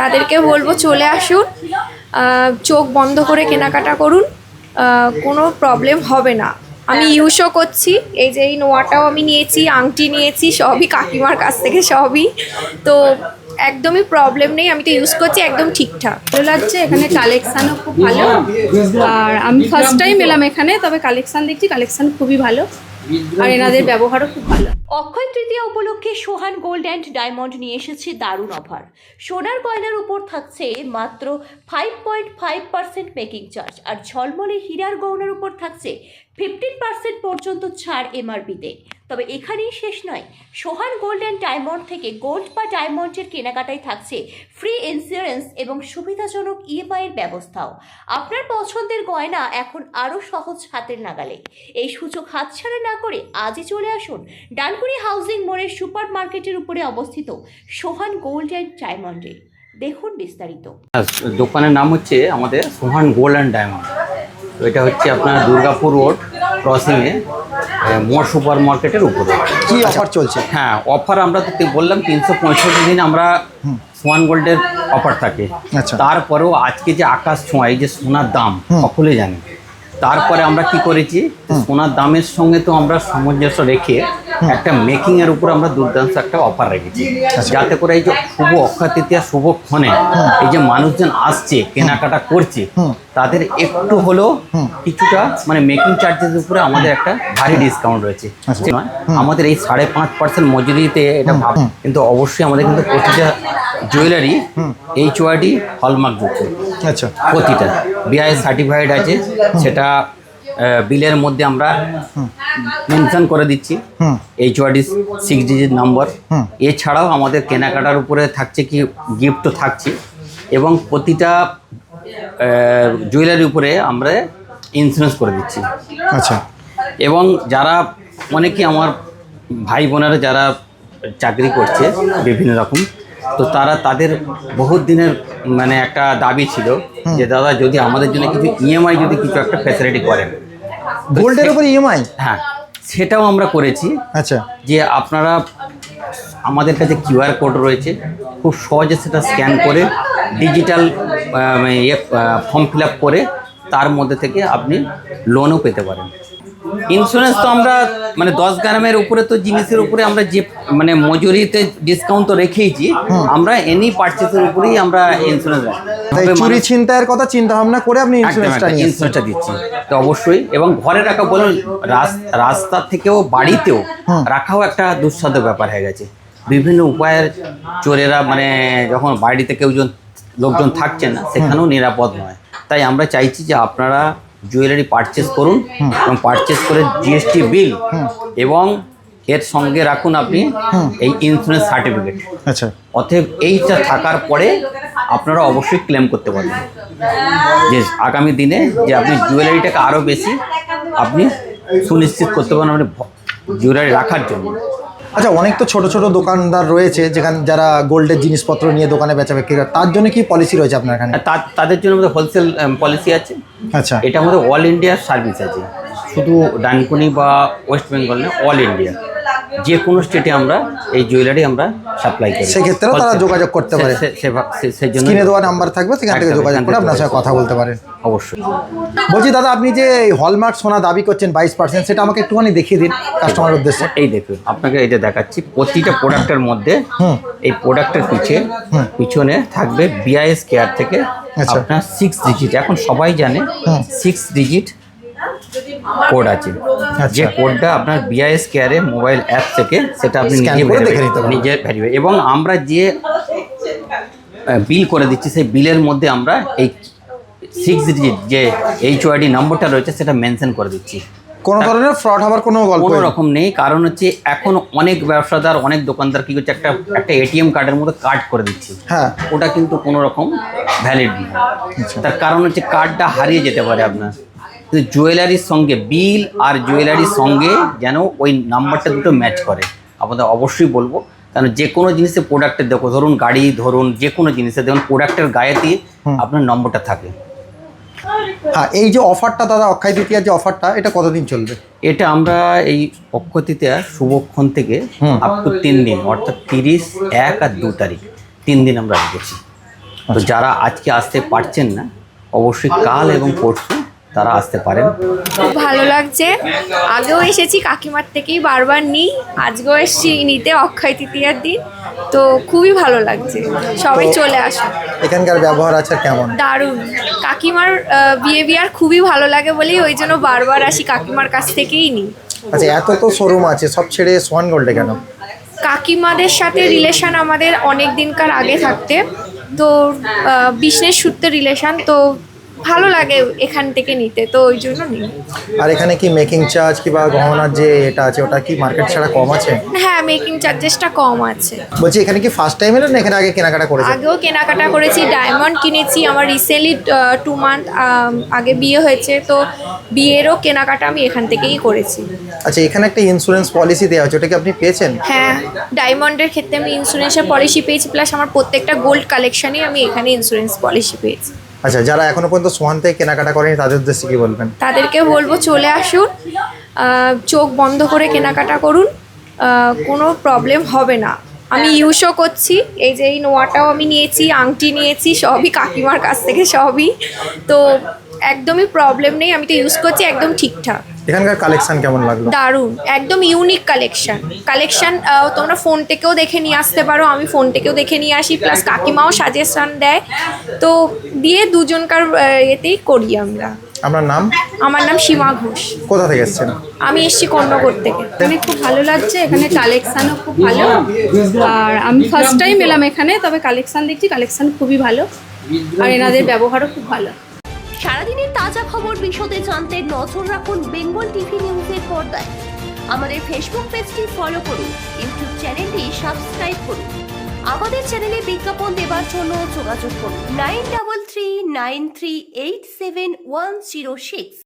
তাদেরকে বলব চলে আসুন চোখ বন্ধ করে কেনাকাটা করুন কোনো প্রবলেম হবে না। আমি ইউজও করছি এই যে এই নোয়াটাও আমি নিয়েছি আংটি নিয়েছি সবই কাকিমার কাছ থেকে সবই। তো একদমই প্রবলেম নেই আমি তো ইউজ করছি একদম ঠিকঠাক। ভালো লাগছে এখানে কালেকশানও খুব ভালো। আর আমি ফার্স্ট টাইম এলাম এখানে তবে কালেকশান দেখছি কালেকশান খুবই ভালো। আর এনাদের ব্যবহারও খুব ভালো। অক্ষয় তৃতীয়া উপলক্ষে সোহান গোল্ড অ্যান্ড ডায়মন্ড নিয়ে এসেছে দারুণ অফার। সোনার গয়নার উপর থাকছে মাত্র five point five percent making charge আর ঝলমলে হীরার গয়নার উপর থাকছে ফিফটিন পার্সেন্ট পর্যন্ত ছাড় এমআরপিতে তবে এখানেই শেষ নয়। সোহান গোল্ড অ্যান্ড ডায়মন্ড থেকে গোল্ড বা ডায়মন্ডের কেনাকাটায় থাকছে ফ্রি ইন্স্যুরেন্স এবং সুবিধাজনক ইএমআইয়ের ব্যবস্থাও। আপনার পছন্দের গয়না এখন আরও সহজ হাতের নাগালে। এই সুযোগ হাতছাড়া না করে আজই চলে আসুন ডানকুনি হাউজিং মোড়ের সুপার মার্কেটের উপরে অবস্থিত সোহান গোল্ড অ্যান্ড ডায়মন্ডে। দেখুন বিস্তারিত। দোকানের নাম হচ্ছে আমাদের সোহান গোল্ড অ্যান্ড ডায়মন্ড। এটা হচ্ছে আপনার দুর্গাপুর রোড ক্রসিংয়ে মোর সুপার মার্কেটের উপরে। কি অফার চলছে? হ্যাঁ অফার আমরা তো বললাম তিনশো পঁয়ষট্টি দিন আমরা সোয়ান গোল্ডের অফার থাকে। আচ্ছা। তারপরেও আজকে যে আকাশ ছোঁয়া এই যে সোনার দাম সকলে জানে। তারপরে আমরা কি করেছি সোনার দামের সঙ্গে তো আমরা সামঞ্জস্য রেখে একটা মেকিং এর উপর আমরা দুর্দান্ত একটা অফার রেখেছি। আচ্ছা। যাতে করে এই যে শুভ অক্ষয় তৃতীয়া শুভক্ষণে এই যে মানুষজন আসছে কেনাকাটা করছে তাদের একটু হলেও কিছুটা মানে মেকিং চার্জের উপরে আমাদের একটা ভারী ডিসকাউন্ট রয়েছে। আচ্ছা। আমাদের এই সাড়ে পাঁচ পার্সেন্ট মজুরিতে এটা ভাব কিন্তু অবশ্যই আমাদের কিন্তু প্রতিটা জুয়েলারি এইচ ওয়াইডি হলমার্ক যুক্ত। আচ্ছা। প্রতিটা। বিআই সার্টিফাইড আছে। সেটা বিলের মধ্যে আমরা মেনশন করে দিচ্ছি। H UID six digit number এছাড়াও আমাদের কেনাকাটার উপরে থাকছে কি গিফটও থাকছে। এবং প্রতিটা জুয়েলারির উপরে আমরা ইন্স্যুরেন্স করে দিচ্ছি। আচ্ছা। এবং যারা অনেকে আমার ভাই বোনেরা যারা চাকরি করছে বিভিন্ন রকম তো তারা তাদের বহুত দিনের মানে একটা দাবি ছিল যে দাদা যদি আমাদের জন্য কিছু ইএমআই যদি কিছু একটা ফ্যাসিলিটি করেন গোল্ডের উপর ইএমআই হ্যাঁ সেটাও আমরা করেছি। আচ্ছা। যে আপনারা আমাদের কাছে কিউআর কোড রয়েছে খুব সহজে সেটা স্ক্যান করে ডিজিটাল ইয়ে ফর্ম ফিল আপ করে তার মধ্যে থেকে আপনি লোনও পেতে পারেন। ইন্স্যুরেন্স তো আমরা মানে দশ গ্রামের উপরে তো জিনিসের উপরে আমরা যে মানে মজুরিতে ডিসকাউন্ট তো রেখেইছি আমরা এনি পার্চেসের উপরেই আমরা ইন্স্যুরেন্স চুরি ছিনতাইয়ের কথা চিন্তা ভাবনা করে আপনি ইন্স্যুরেন্সটা ইন্স্যুরেন্সটা দিচ্ছি। তো অবশ্যই এবং ঘরে রাখা বলুন রাস্তা থেকেও বাড়িতেও রাখাও একটা দুঃসাধ্য ব্যাপার হয়ে গেছে। বিভিন্ন উপায়ের চোরেরা মানে যখন বাড়িতে কেউ জন- লোকজন থাকছে না সেখানেও নিরাপদ নয়। তাই আমরা চাইছি যে আপনারা জুয়েলারি পারচেস করুন এবং পারচেস করে জিএসটি বিল এবং এর সঙ্গে রাখুন আপনি এই ইন্স্যুরেন্স সার্টিফিকেট আচ্ছা। অতএব এইটা থাকার পরে আপনারা অবশ্যই ক্লেম করতে পারবেন। যে আগামী দিনে যে আপনি জুয়েলারিটাকে আরও বেশি আপনি সুনিশ্চিত করতে পারেন আপনি জুয়েলারি রাখার জন্য। আচ্ছা অনেক তো ছোট ছোট দোকানদার রয়েছে যেখানে যারা গোল্ডের জিনিসপত্র নিয়ে দোকানে বেচা বিক্রি করে। তার জন্য কি পলিসি রয়েছে আপনার এখানে? তাদের জন্য আমাদের হোলসেল পলিসি আছে। আচ্ছা। এটা আমাদের অল ইন্ডিয়ার সার্ভিস আছে। শুধু ডানকুনি বা ওয়েস্ট বেঙ্গল না অল ইন্ডিয়া যে কোনো স্টেটে আমরা এই জুয়েলারি আমরা সাপ্লাই করি। সেক্ষেত্রেও তারা যোগাযোগ করতে পারে। সেই জন্য স্ক্রিনে দেওয়া নাম্বার থাকবে সেখান থেকে যোগাযোগ করে আপনার সাথে কথা বলতে পারেন। অবশ্যই। বলছি দাদা আপনি যে এই হলমার্ক সোনা দাবি করছেন বাইশ পার্সেন্ট সেটা আমাকে একটুখানি দেখিয়ে দিন কাস্টমার উদ্দেশ্যে। এই দেখুন আপনাকে এটা দেখাচ্ছি। প্রতিটা প্রোডাক্টের মধ্যে এই প্রোডাক্টের পিছে পিছনে থাকবে বিআইএস কেয়ার থেকে আচ্ছা। আপনার সিক্স ডিজিট এখন সবাই জানে সিক্স ডিজিট কোড আছে। আচ্ছা। যে কোডটা আপনার বিআইএস কেয়ারে মোবাইল অ্যাপ থেকে সেটা আপনি নিজে ভেরিফাই এবং আমরা যে বিল করে দিচ্ছি সেই বিলের মধ্যে আমরা এই সিক্স ডিজিট যে এইচ ওয়াইডি নম্বরটা রয়েছে সেটা মেনশন করে দিচ্ছি। কোনো ধরনের ফ্রড হওয়ার কোনো গল্প কোনো রকম নেই। কারণ হচ্ছে এখন অনেক ব্যবসাদার অনেক দোকানদার কি করছে একটা একটা এটিএম কার্ডের মধ্যে কার্ড করে দিচ্ছে। হ্যাঁ। ওটা কিন্তু কোনো রকম ভ্যালিড নয়। তার কারণ হচ্ছে কার্ডটা হারিয়ে যেতে পারে আপনার। জুয়েলারির সঙ্গে বিল আর জুয়েলারির সঙ্গে যেন ওই নাম্বারটা দুটো ম্যাচ করে। আপনাদের অবশ্যই বলব কারণ যে কোনো জিনিসে প্রোডাক্টের দেখো ধরুন গাড়ি ধরুন যে কোনো জিনিসে দেখুন প্রোডাক্টের গায়েতে আপনার নম্বরটা থাকে। হ্যাঁ এই যে অফারটা দাদা অক্ষয় তৃতীয়ার যে অফারটা এটা কতদিন চলবে? এটা আমরা এই অক্ষতিতে শুভক্ষণ থেকে আপ টু তিন দিন অর্থাৎ তিরিশ এক আর দু তারিখ তিন দিন আমরা রেখেছি। তো যারা আজকে আসতে পারছেন না অবশ্যই কাল এবং পরশু তারা আসতে পারেন। খুব ভালো লাগছে। আগেও এসেছি কাকিমার থেকেই বারবার নিই। আজকেও এসেছি নিতে অক্ষয় তৃতীয়ার দিন। তো খুবই ভালো লাগছে। সবাই চলে আসুন। এখানকার ব্যবহার আছে কেমন? দারুণ। কাকিমার বিহেভিয়ার খুবই ভালো লাগে বলেই ওই জন্য বারবার আসি কাকিমার কাছ থেকেই নিই। আচ্ছা এত তো শোরুম আছে সব ছেড়ে সোয়ান গোল্ডে কেন? কাকিমাদের সাথে রিলেশন আমাদের অনেক দিনকার আগে থাকতে। তো বিজনেস সূত্রে রিলেশন তো ভালো লাগে এখান থেকে নিতে তো ওই জন্য নিই। আর এখানে কি মেকিং চার্জ কিংবা গহনার যে এটা আছে ওটা কি মার্কেট ছাড়া কম আছে? হ্যাঁ মেকিং চার্জেসটা কম আছে। বলছি এখানে কি ফার্স্ট টাইম এলেন না এখানে আগে কেনাকাটা করেছেন? আগেও কেনাকাটা করেছি ডায়মন্ড কিনেছি আমার রিসেন্টলি টু মান্থ আগে বিয়ে হয়েছে তো বিয়েরও কেনাকাটা আমি এখান থেকেই করেছি। আচ্ছা এখানে একটা ইন্স্যুরেন্স পলিসি দেওয়া আছে ওটা কি আপনি পেয়েছেন? হ্যাঁ ডায়মন্ডের ক্ষেত্রে আমি ইন্স্যুরেন্সের পলিসি পেয়েছি প্লাস আমার প্রত্যেকটা গোল্ড কালেকশানে আমি এখানে ইন্স্যুরেন্স পলিসি পেয়েছি। আচ্ছা যারা এখনও পর্যন্ত সোয়ান থেকে কেনাকাটা করেনি তাদের উদ্দেশ্যে কি বলবেন? তাদেরকে বলব চলে আসুন। চোখ বন্ধ করে কেনাকাটা করুন। কোনো প্রবলেম হবে না। আমি ইউজও করছি এই যে এই নোয়াটাও আমি নিয়েছি আংটি নিয়েছি সবই কাকিমার কাছ থেকে সবই। তো একদমই প্রবলেম নেই আমি তো ইউজ করছি একদম ঠিকঠাক। এখানকার কালেকশন কেমন লাগল? দারুণ একদম ইউনিক কালেকশন কালেকশন তোমরা ফোন থেকেও দেখে নিয়ে আসতে পারো আমি ফোন থেকেও দেখে নিয়ে আসি প্লাস কাকিমাও সাজেশন দেয়। তো দিয়ে দুজনকার এতেই করি আমরা। আপনার নাম? আমার নাম সীমা ঘোষ। কোথা থেকে এসেছেন? আমি এসছি কর্ণকোট থেকে। এখানে খুব ভালো লাগছে এখানে কালেকশানও খুব ভালো। আর আমি ফার্স্ট টাইম এলাম এখানে তবে কালেকশান দেখছি কালেকশান খুবই ভালো। আর এনাদের ব্যবহারও খুব ভালো। সারাদিনের তাজা খবর বিশদে জানতে নজর রাখুন বেঙ্গল টিভি নিউজের পর্দায়। আমাদের ফেসবুক পেজটি ফলো করুন ইউটিউব চ্যানেলটি সাবস্ক্রাইব করুন। আমাদের চ্যানেলে বিজ্ঞাপন দেওয়ার জন্য যোগাযোগ করুন। Nine double three nine three eight seven one zero six.